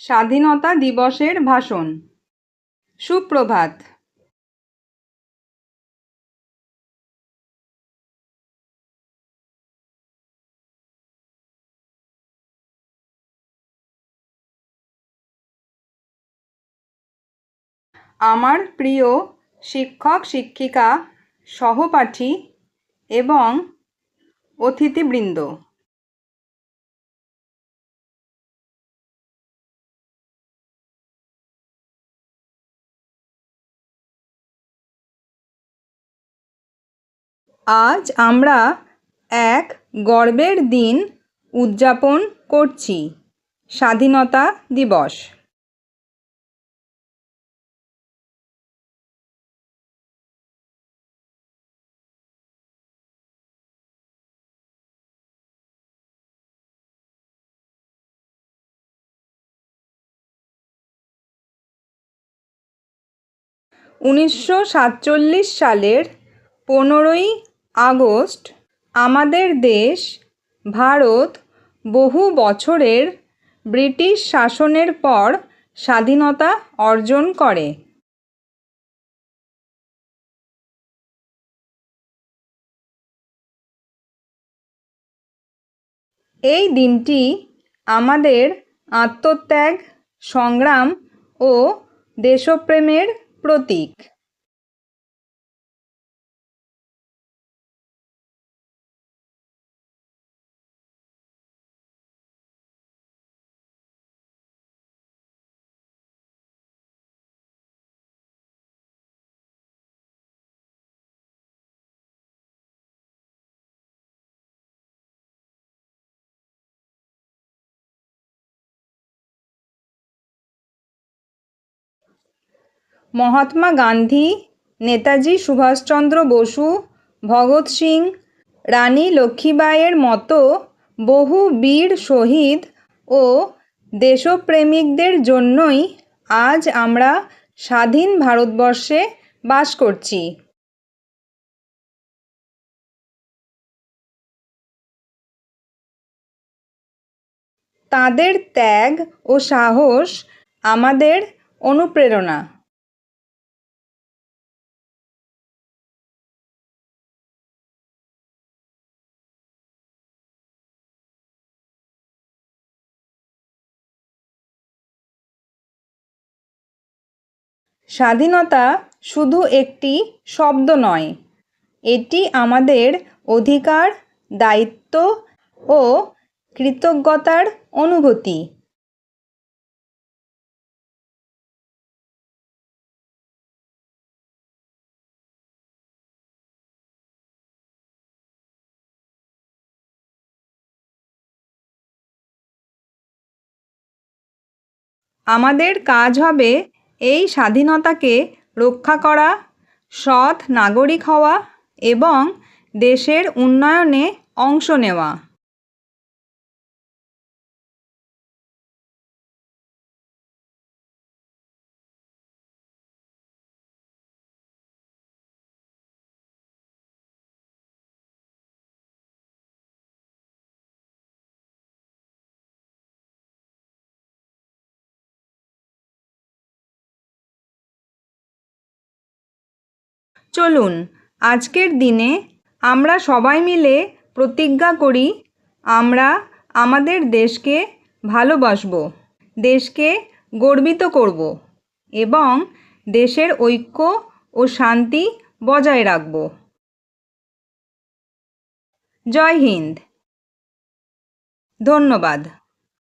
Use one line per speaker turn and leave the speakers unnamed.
স্বাধীনতা দিবসের ভাষণ। সুপ্রভাত। আমার প্রিয় শিক্ষক শিক্ষিকা সহপাঠী এবং অতিথিবৃন্দ। আজ আমরা এক গর্বের দিন উদযাপন করছি স্বাধীনতা দিবস। উনিশশো সাতচল্লিশ সালের পনেরোই আগস্ট, আমাদের দেশ, ভারত, বহু বছরের ব্রিটিশ শাসনের পর স্বাধীনতা অর্জন করে। এই দিনটি আমাদের আত্মত্যাগ, সংগ্রাম ও দেশপ্রেমের প্রতীক। মহাত্মা গান্ধী, নেতাজি সুভাষচন্দ্র বসু, ভগৎ সিং, রানী লক্ষ্মীবাঈয়ের মতো বহু বীর শহীদ ও দেশপ্রেমিকদের জন্যই আজ আমরা স্বাধীন ভারতবর্ষে বাস করছি। তাঁদের ত্যাগ ও সাহস আমাদের অনুপ্রেরণা। স্বাধীনতা শুধু একটি শব্দ নয়, এটি আমাদের অধিকার, দায়িত্ব ও কৃতজ্ঞতার অনুভূতি। আমাদের কাজ হবে এই স্বাধীনতাকে রক্ষা করা সৎ নাগরিক হওয়া এবং দেশের উন্নয়নে অংশ নেওয়া। চলুন, আজকের দিনে আমরা সবাই মিলে প্রতিজ্ঞা করি, আমরা আমাদের দেশকে ভালোবাসব, দেশকে গর্বিত করব এবং দেশের ঐক্য ও শান্তি বজায় রাখব। জয় হিন্দ। ধন্যবাদ।